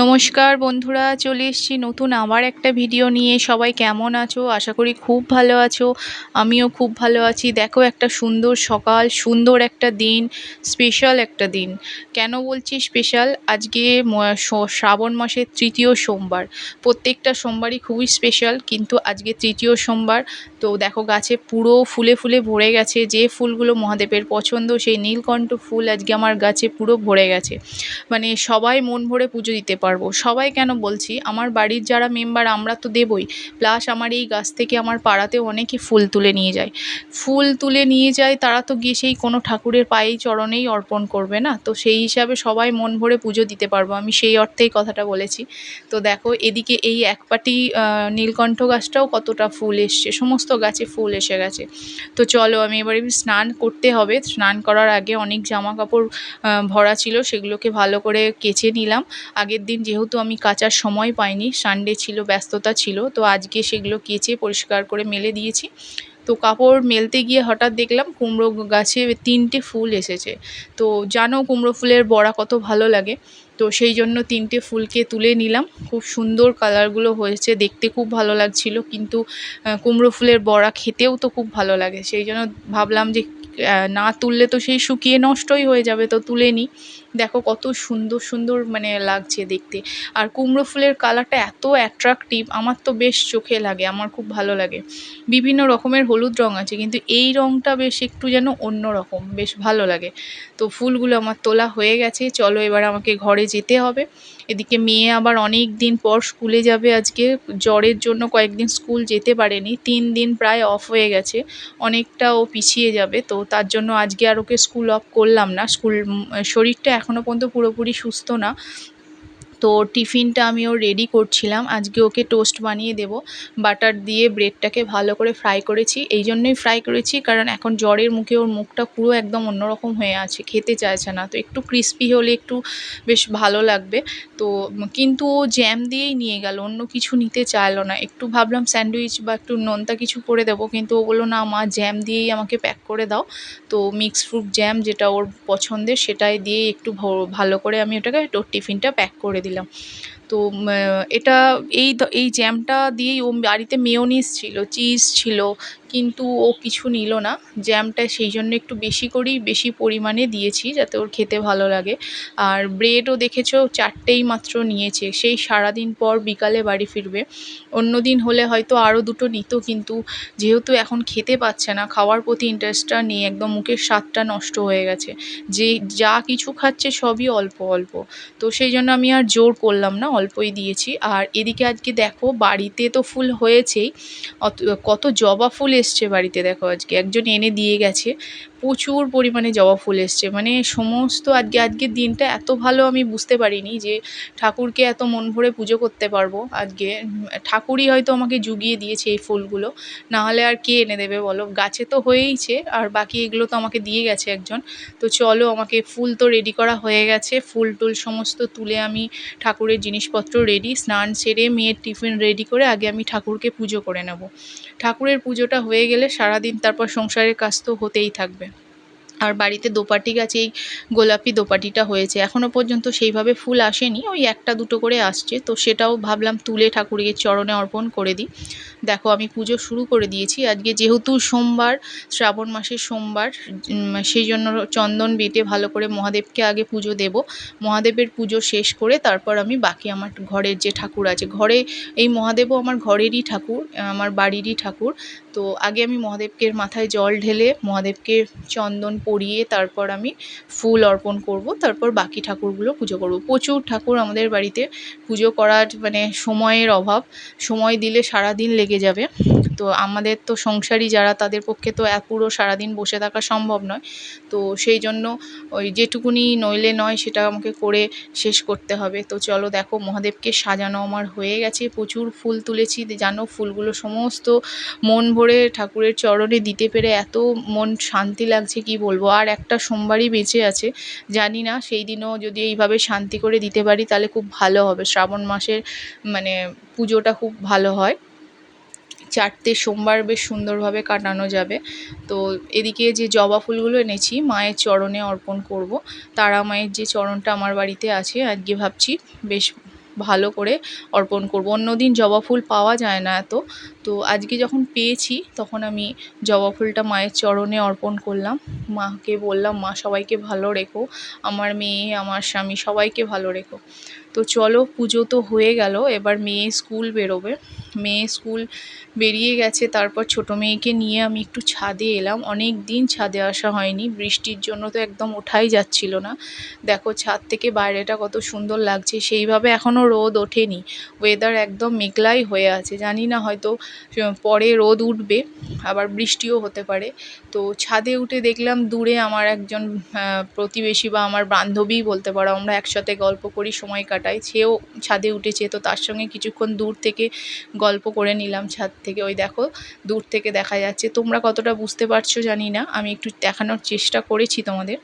নমস্কার বন্ধুরা, চলে এসেছি নতুন আবার একটা ভিডিও নিয়ে। সবাই কেমন আছো? আশা করি খুব ভালো আছো। আমিও খুব ভালো আছি। দেখো, একটা সুন্দর সকাল, সুন্দর একটা দিন স্পেশাল একটা দিন। কেন বলছি স্পেশাল আজকে শ্রাবণ মাসের তৃতীয় সোমবার। প্রত্যেকটা সোমবারই খুবই স্পেশাল কিন্তু আজকে তৃতীয় সোমবার। তো দেখো, গাছে পুরো ফুলে ফুলে ভরে গেছে। যে ফুলগুলো মহাদেবের পছন্দ, সেই নীলকণ্ঠ ফুল আজকে আমার গাছে পুরো ভরে গেছে। মানে সবাই মন ভরে পুজো দিতে পারব। সবাই কেন বলছি, আমার বাড়ির যারা মেম্বার আমরা তো দেবই প্লাস আমার এই গাছ থেকে আমার পাড়াতেও অনেকে ফুল তুলে নিয়ে যায়। ফুল তুলে নিয়ে যায়, তারা তো গিয়ে সেই কোনো ঠাকুরের পায়েই, চরণেই অর্পণ করবে না? তো সেই হিসাবে সবাই মন ভরে পুজো দিতে পারব, আমি সেই অর্থেই কথাটা বলেছি। তো দেখো, এদিকে এই এক পাটি নীলকণ্ঠ গাছটাও কতটা ফুল এসছে, সমস্ত গাছে ফুল এসে গেছে। তো চলো, আমি এবারে স্নান করতে হবে। স্নান করার আগে অনেক জামা কাপড় ভরা ছিল, সেগুলোকে ভালো করে কেচে নিলাম। আগের দিন যেহেতু আমি কাচার সময় পাইনি সানডে ছিল, ব্যস্ততা ছিল, তো আজকে সেগুলো কেচে পরিষ্কার করে মেলে দিয়েছি। তো কাপড় মেলতে গিয়ে হঠাৎ দেখলাম কুমড়ো গাছে তিনটে ফুল এসেছে। তো জানো কুমড়ো ফুলের বড়া কত ভালো লাগে? তো সেই জন্য তিনটে ফুলকে তুলে নিলাম। খুব সুন্দর কালারগুলো হয়েছে, দেখতে খুব ভালো লাগছিল। কিন্তু কুমড়ো ফুলের বড়া খেতেও তো খুব ভালো লাগে। সেই জন্য ভাবলাম যে না তুললে তো সেই শুকিয়ে নষ্টই হয়ে যাবে, তো তুলে নিই। দেখো কত সুন্দর সুন্দর মানে লাগছে দেখতে। আর কুমড়ো ফুলের কালারটা এত অ্যাট্রাকটিভ আমার তো বেশ চোখে লাগে, আমার খুব ভালো লাগে। বিভিন্ন রকমের হলুদ রং আছে, কিন্তু এই রংটা বেশ একটু যেন অন্য রকম বেশ ভালো লাগে। তো ফুলগুলো আমার তোলা হয়ে গেছে, চলো এবার আমাকে ঘরে যেতে হবে। এদিকে মেয়ে আবার অনেক দিন পর স্কুলে যাবে আজকে। জ্বরের জন্য কয়েকদিন স্কুল যেতে পারেনি। তিন দিন প্রায় অফ হয়ে গেছে। অনেকটা ও পিছিয়ে যাবে। তো তার জন্য আজকে আর ওকে স্কুল অফ করলাম না। স্কুল শরীরটা এখনও পর্যন্ত পুরোপুরি সুস্থ না। তো টিফিনটা আমি ওর রেডি করছিলাম। আজকে ওকে টোস্ট বানিয়ে দেব। বাটার দিয়ে ব্রেডটাকে ভালো করে ফ্রাই করেছি। এই জন্যই ফ্রাই করেছি, কারণ এখন জ্বরের মুখে ওর মুখটা পুরো একদম অন্যরকম হয়ে আছে, খেতে চাইছে না। তো একটু ক্রিস্পি হলে একটু বেশ ভালো লাগবে। তো কিন্তু ও জ্যাম দিয়েই নিয়ে গেল, অন্য কিছু নিতে চাইলো না। একটু ভাবলাম স্যান্ডউইচ বা একটু নোনতা কিছু করে দেবো, কিন্তু ও বলল, না মা জ্যাম দিয়েই আমাকে প্যাক করে দাও। তো মিক্স ফ্রুট জ্যাম যেটা ওর পছন্দের, সেটাই দিয়ে একটু ভালো করে আমি ওটাকে ওর টিফিনটা প্যাক করে দিলাম। তো এটা এই এই জ্যামটা দিয়েই ও বাড়িতে মেয়োনিজ ছিল চিজ ছিল কিন্তু ও কিছু নিল না। জ্যামটা সেই জন্য একটু বেশি করেই বেশি পরিমাণে দিয়েছি যাতে ওর খেতে ভালো লাগে। আর ব্রেডও দেখেছ, চারটেই মাত্র নিয়েছে। সেই সারাদিন পর বিকালে বাড়ি ফিরবে। অন্য দিন হলে হয়তো আরও দুটো নিত কিন্তু যেহেতু এখন খেতে পাচ্ছে না, খাওয়ার প্রতি ইন্টারেস্টটা নেই, একদম মুখের স্বাদটা নষ্ট হয়ে গেছে। যে যা কিছু খাচ্ছে সবই অল্প অল্প। তো সেই জন্য আমি আর জোর করলাম না, অল্পই দিয়েছি। আর এদিকে আজকে দেখো, বাড়িতে তো ফুল হয়েছেই কত জবা ফুল এসছে বাড়িতে দেখো আজকে। একজন এনে দিয়ে গেছে। প্রচুর পরিমাণে জবা ফুল এসছে। মানে সমস্ত আজকে, আজকের দিনটা এত ভালো আমি বুঝতে পারিনি যে ঠাকুরকে এত মন ভরে পুজো করতে পারব আজকে। ঠাকুরই হয়তো আমাকে জুগিয়ে দিয়েছে এই ফুলগুলো। না হলে আর কে এনে দেবে বলো? গাছে তো হয়েইছে, আর বাকি এগুলো তো আমাকে দিয়ে গেছে একজন। তো চলো, আমাকে ফুল তো রেডি করা হয়ে গেছে। ফুল টুল সমস্ত তুলে আমি ঠাকুরের জিনিসপত্র রেডি স্নান সেরে মেয়ের টিফিন রেডি করে আগে আমি ঠাকুরকে পুজো করে নেব। ঠাকুরের পুজোটা হয়ে গেলে সারাদিন তারপর সংসারের কাজ তো হতেই থাকবে। আর বাড়িতে দোপাটি গাছে এই গোলাপি দোপাটিটা হয়েছে। এখনও পর্যন্ত সেইভাবে ফুল আসেনি, ওই একটা দুটো করে আসছে। তো সেটাও ভাবলাম তুলে ঠাকুরকে চরণে অর্পণ করে দিই। দেখো আমি পুজো শুরু করে দিয়েছি। আজকে যেহেতু সোমবার, শ্রাবণ মাসের সোমবার সেই জন্য চন্দন বেটে ভালো করে মহাদেবকে আগে পুজো দেব। মহাদেবের পুজো শেষ করে তারপর আমি বাকি আমার ঘরের যে ঠাকুর আছে, ঘরে এই মহাদেবও আমার ঘরেরই ঠাকুর, আমার বাড়িরই ঠাকুর। তো আগে আমি মহাদেবকে মাথায় জল ঢেলে মহাদেবকে চন্দন পরিয়ে তারপর আমি ফুল অর্পণ করব, তারপর বাকি ঠাকুরগুলো পুজো করব। প্রচুর ঠাকুর আমাদের বাড়িতে পুজো করার মানে সময়ের অভাব। সময় দিলে সারা দিন লেগে যাবে। তো আমাদের তো সংসারী যারা, তাদের পক্ষে তো পুরো সারাদিন বসে থাকা সম্ভব নয়। তো সেই জন্য ওই যেটুকুনি নইলে নয়, সেটা আমাকে করে শেষ করতে হবে। তো চলো দেখো, মহাদেবকে সাজানো আমার হয়ে গেছে। প্রচুর ফুল তুলেছি। জানো, ফুলগুলো সমস্ত মন ভরে ঠাকুরের চরণে দিতে পেরে এত মন শান্তি লাগছে, কি বলব? আর একটা সোমবারই বেঁচে আছে, জানি না, সেই দিনও যদি এইভাবে শান্তি করে দিতে পারি তাহলে খুব ভালো হবে। শ্রাবণ মাসের মানে পুজোটা খুব ভালো হয়। চারটে সোমবার বেশ সুন্দরভাবে কাটানো যাবে। তো এদিকে যে জবা ফুলগুলো এনেছি, মায়ের চরণে অর্পণ করব। তারা মায়ের যে চরণটা আমার বাড়িতে আছে, আজকে ভাবছি বেশ ভালো করে অর্পণ করব। অন্যদিন জবা ফুল পাওয়া যায় না এত। তো আজকে যখন পেয়েছি, তখন আমি জবা ফুলটা মায়ের চরণে অর্পণ করলাম। মাকে বললাম, মা, সবাইকে ভালো রেখো। আমার মেয়ে, আমার স্বামী, সবাইকে ভালো রেখো। তো চলো, পুজো তো হয়ে গেল। এবার মেয়ে স্কুল বেরোবে। মেয়ে স্কুল বেরিয়ে গেছে, তারপর ছোট মেয়েকে নিয়ে আমি একটু ছাদে এলাম। অনেক দিন ছাদে আসা হয়নি, বৃষ্টির জন্য তো একদম ওঠাই যাচ্ছিল না। দেখো ছাদ থেকে বাইরেটা কত সুন্দর লাগছে, সেইভাবে এখনও রোদ ওঠেনি। ওয়েদার একদম মেঘলাই হয়ে আছে, জানি না হয়তো পরে রোদ উঠবে, আবার বৃষ্টিও হতে পারে। তো ছাদে উঠে দেখলাম দূরে আমার একজন প্রতিবেশী বা আমার বান্ধবী বলতে পারো, আমরা একসাথে গল্প করি, সময় কাটাই। সেও ছাদে উঠেছে, তো তার সঙ্গে কিছুক্ষণ দূর থেকে গল্প করে নিলাম ছাদ থেকে। ওই দেখো, দূর থেকে দেখা যাচ্ছে। তোমরা কতটা বুঝতে পারছ জানি না। আমি একটু দেখানোর চেষ্টা করেছি তোমাদের।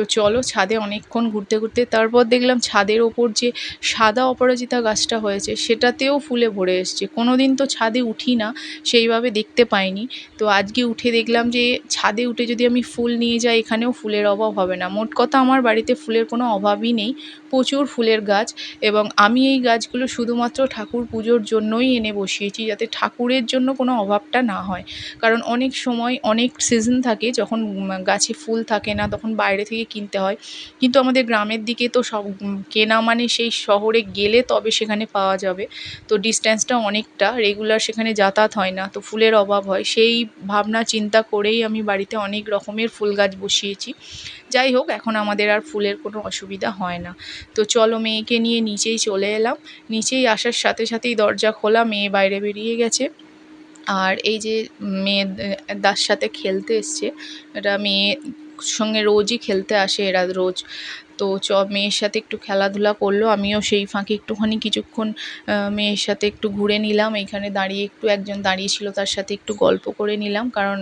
তো চলো ছাদে অনেকক্ষণ ঘুরতে ঘুরতে তারপর দেখলাম ছাদের ওপর যে সাদা অপরাজিতা গাছটা হয়েছে সেটাতেও ফুলে ভরে এসছে। কোনো দিন তো ছাদে উঠি না, সেইভাবে দেখতে পাইনি। তো আজকে উঠে দেখলাম যে ছাদে উঠে যদি আমি ফুল নিয়ে যাই এখানেও ফুলের অভাব হবে না। মোট কথা আমার বাড়িতে ফুলের কোনো অভাবই নেই, প্রচুর ফুলের গাছ এবং আমি এই গাছগুলো শুধুমাত্র ঠাকুর পুজোর জন্যই এনে বসিয়েছি যাতে ঠাকুরের জন্য কোনো অভাবটা না হয়। কারণ অনেক সময় অনেক সিজন থাকে যখন গাছে ফুল থাকে না, তখন বাইরে থেকে কিনতে হয়। কিন্তু আমাদের গ্রামের দিকে তো সব কেনা মানে সেই শহরে গেলে তবে সেখানে পাওয়া যাবে। তো ডিস্ট্যান্সটা অনেকটা রেগুলার সেখানে যাতায়াত হয় না। তো ফুলের অভাব হয়। সেই ভাবনা, চিন্তা করেই আমি বাড়িতে অনেক রকমের ফুল গাছ বসিয়েছি। যাই হোক, এখন আমাদের আর ফুলের কোনো অসুবিধা হয় না। তো চলো মেয়েকে নিয়ে নিচেই চলে এলাম। নিচেই আসার সাথে সাথেই দরজা খোলা, মেয়ে বাইরে বেরিয়ে গেছে। আর এই যে মেয়ে দার সাথে খেলতে এসছে। এটা মেয়ে সঙ্গে রোজই খেলতে আসে এরা রোজ। তো চ, মেয়ের সাথে একটু খেলাধুলা করল, আমিও সেই ফাঁকে একটুখানি কিছুক্ষণ মেয়ের সাথে একটু ঘুরে নিলাম। এইখানে দাঁড়িয়ে একটু একজন দাঁড়িয়ে ছিল তার সাথে একটু গল্প করে নিলাম। কারণ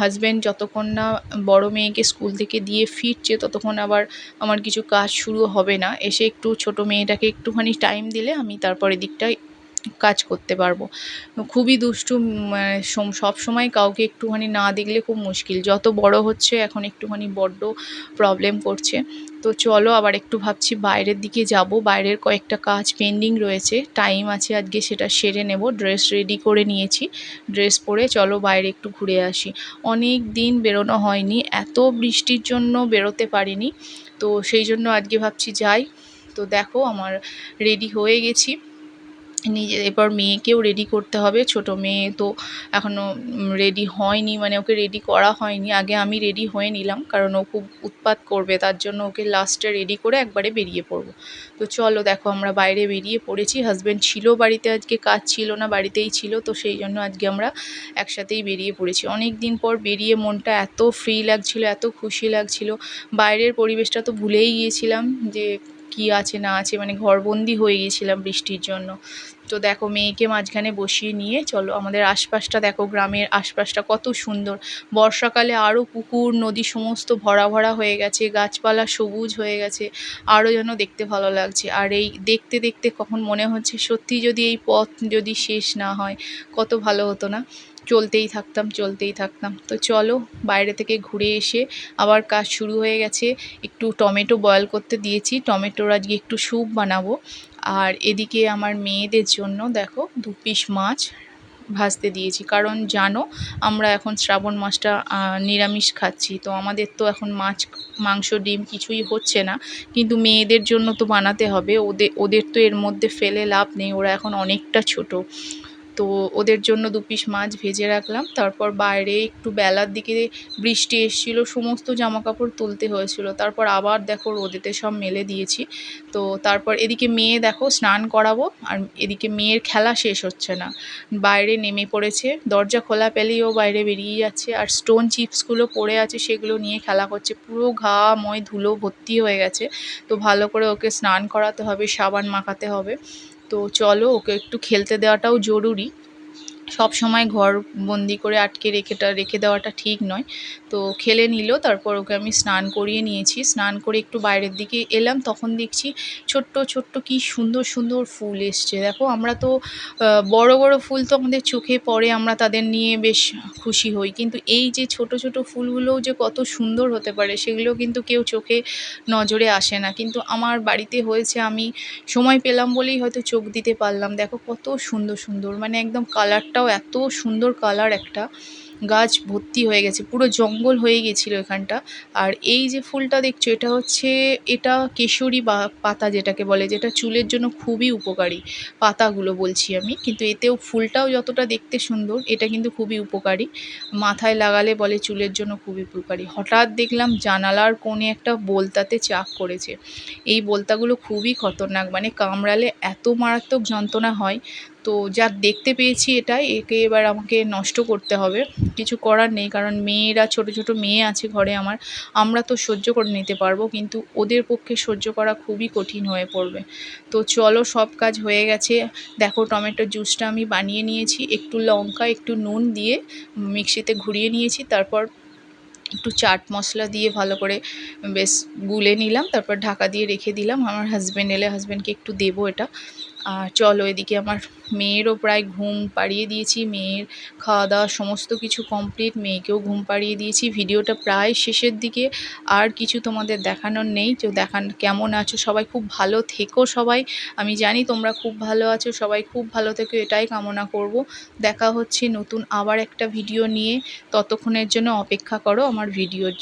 হাজব্যান্ড যতক্ষণ না বড় মেয়েকে স্কুল থেকে দিয়ে ফিরছে, ততক্ষণ আবার আমার কিছু কাজ শুরু হবে না। এসে একটু ছোট মেয়েটাকে একটুখানি টাইম দিলে আমি তারপর এদিকটায় কাজ করতে পারব। খুবই দুষ্টু মানে সব সময় কাউকে একটুখানি না দেখলে খুব মুশকিল। যত বড় হচ্ছে, এখন একটুখানি বড্ড প্রবলেম করছে। তো চলো আবার একটু ভাবছি বাইরের দিকে যাব। বাইরের কয়েকটা কাজ পেন্ডিং রয়েছে। টাইম আছে আজকে, সেটা সেরে নেব। ড্রেস রেডি করে নিয়েছি। ড্রেস পরে চলো বাইরে একটু ঘুরে আসি। অনেক দিন বেরোনো হয়নি। এত বৃষ্টির জন্য বেরোতে পারিনি। তো সেই জন্য আজকে ভাবছি যাই। তো দেখো, আমার রেডি হয়ে গেছি। নিজে, এরপর মেয়েকেও রেডি করতে হবে, ছোট মেয়ে তো এখনও রেডি হয়নি মানে ওকে রেডি করা হয়নি, আগে আমি রেডি হয়ে নিলাম, কারণ ও খুব উৎপাত করবে, তার জন্য ওকে লাস্টে রেডি করে একবারে বেরিয়ে পড়ব। তো চলো, দেখো, আমরা বাইরে বেরিয়ে পড়েছি হাজব্যান্ড ছিল বাড়িতে, আজকে কাজ ছিল না, বাড়িতেই ছিল, তো সেই জন্য আজকে আমরা একসাথেই বেরিয়ে পড়েছি। অনেক দিন পর বেরিয়ে মনটা এত ফ্রি লাগছিল, এত খুশি লাগছিল, বাইরের পরিবেশটা তো ভুলেই গিয়েছিলাম যে কি আছে, না আছে মানে ঘরবন্দি হয়ে গিয়েছিলাম বৃষ্টির জন্য। তো দেখো মেয়েকে মাঝখানে বসিয়ে নিয়ে চলো আমাদের আশপাশটা দেখো, গ্রামের আশপাশটা কত সুন্দর। বর্ষাকালে আরও পুকুর, নদী সমস্ত ভরা ভরা হয়ে গেছে, গাছপালা সবুজ হয়ে গেছে আরও যেন দেখতে ভালো লাগছে। আর এই দেখতে দেখতে কখন মনে হচ্ছে সত্যি যদি এই পথ যদি শেষ না হয়, কত ভালো হতো না। চলতেই থাকতাম চলতেই থাকতাম। তো চলো বাইরে থেকে ঘুরে এসে আবার কাজ শুরু হয়ে গেছে। একটু টমেটো বয়েল করতে দিয়েছি, টমেটোর আজকে একটু স্যুপ বানাবো। আর এদিকে আমার মেয়েদের জন্য দেখো দু পিস মাছ ভাজতে দিয়েছি। কারণ জানো, আমরা এখন শ্রাবণ মাসটা নিরামিষ খাচ্ছি। তো আমাদের তো এখন মাছ, মাংস, ডিম কিছুই হচ্ছে না। কিন্তু মেয়েদের জন্য তো বানাতে হবে। ওদের ওদের তো এর মধ্যে ফেলে লাভ নেই। ওরা এখন অনেকটা ছোট। তো ওদের জন্য দু পিস মাছ ভেজে রাখলাম। তারপর বাইরে একটু বেলার দিকে বৃষ্টি এসেছিল, সমস্ত জামা কাপড় তুলতে হয়েছিল। তারপর আবার দেখো রোদেতে সব মেলে দিয়েছি। তো তারপর এদিকে মেয়ে দেখো স্নান করাবো, আর এদিকে মেয়ের খেলা শেষ হচ্ছে না। বাইরে নেমে পড়েছে, দরজা খোলা পেলেই ও বাইরে বেরিয়ে যাচ্ছে, আর স্টোন চিপসগুলো পড়ে আছে সেগুলো নিয়ে খেলা করছে। পুরো ঘা ময় ধুলো ভর্তি হয়ে গেছে। তো ভালো করে ওকে স্নান করাতে হবে, সাবান মাখাতে হবে। তো চলো ওকে একটু খেলতে দেওয়াটাও জরুরি। সব সময় ঘর বন্দি করে আটকে রেখেটা রেখে দেওয়াটা ঠিক নয়। তো খেলে নিল, তারপর ওকে আমি স্নান করিয়ে নিয়েছি। স্নান করে একটু বাইরের দিকে এলাম, তখন দেখছি ছোট্ট ছোট্ট কি সুন্দর সুন্দর ফুল এসছে। দেখো, আমরা তো বড় বড় ফুল তো আমাদের চোখে পড়ে, আমরা তাদের নিয়ে বেশ খুশি হই। কিন্তু এই যে ছোট ছোট ফুলগুলোও যে কত সুন্দর হতে পারে, সেগুলো কিন্তু কেউ চোখে নজরে আসে না। কিন্তু আমার বাড়িতে হয়েছে, আমি সময় পেলাম বলেই হয়তো চোখ দিতে পারলাম। দেখো, কত সুন্দর সুন্দর মানে একদম কালারটাও এত সুন্দর কালার একটা গাছ ভর্তি হয়ে গেছে, পুরো জঙ্গল হয়ে গেছিল এখানটা। আর এই যে ফুলটা দেখছ, এটা হচ্ছে, এটা কেশরী বা পাতা যেটাকে বলে, যেটা চুলের জন্য খুবই উপকারী পাতাগুলো বলছি আমি। কিন্তু এতেও ফুলটাও যতটা দেখতে সুন্দর, এটা কিন্তু খুবই উপকারী। মাথায় লাগালে বলে চুলের জন্য খুবই উপকারী। হঠাৎ দেখলাম জানালার কোণে একটা বোলতাতে চাক করেছে। এই বোলতাগুলো খুবই খতরনাক মানে কামড়ালে এত মারাত্মক যন্ত্রণা হয় তো যাক দেখতে পেয়েছি এটাই, একে এবার আমাকে নষ্ট করতে হবে। কিছু করার নেই, কারণ মেয়েরা, ছোট ছোট মেয়ে আছে ঘরে আমার, আমরা তো সহ্য করে নিতে পারব, কিন্তু ওদের পক্ষে সহ্য করা খুবই কঠিন হয়ে পড়বে। তো চলো, সব কাজ হয়ে গেছে। দেখো, টমেটোর জুসটা আমি বানিয়ে নিয়েছি, একটু লঙ্কা, একটু নুন দিয়ে মিক্সিতে ঘুরিয়ে নিয়েছি, তারপর একটু চাট মশলা দিয়ে ভালো করে বেশ গুলে নিলাম, তারপর ঢাকা দিয়ে রেখে দিলাম। আমার হাজব্যান্ড এলে হাজব্যান্ডকে একটু দেবো এটা। আর চলো এদিকে আমার মেয়েরও প্রায় ঘুম পাড়িয়ে দিয়েছি। মেয়ের খাওয়া দাওয়া সমস্ত কিছু কমপ্লিট মেয়েকেও ঘুম পাড়িয়ে দিয়েছি। ভিডিওটা প্রায় শেষের দিকে, আর কিছু তোমাদের দেখানোর নেই। তো দেখান, কেমন আছো? সবাই খুব ভালো থেকো সবাই। আমি জানি তোমরা খুব ভালো আছো, সবাই খুব ভালো থেকো, এটাই কামনা করব। দেখা হচ্ছে নতুন আবার একটা ভিডিও নিয়ে। ততক্ষণের জন্য অপেক্ষা করো আমার ভিডিওর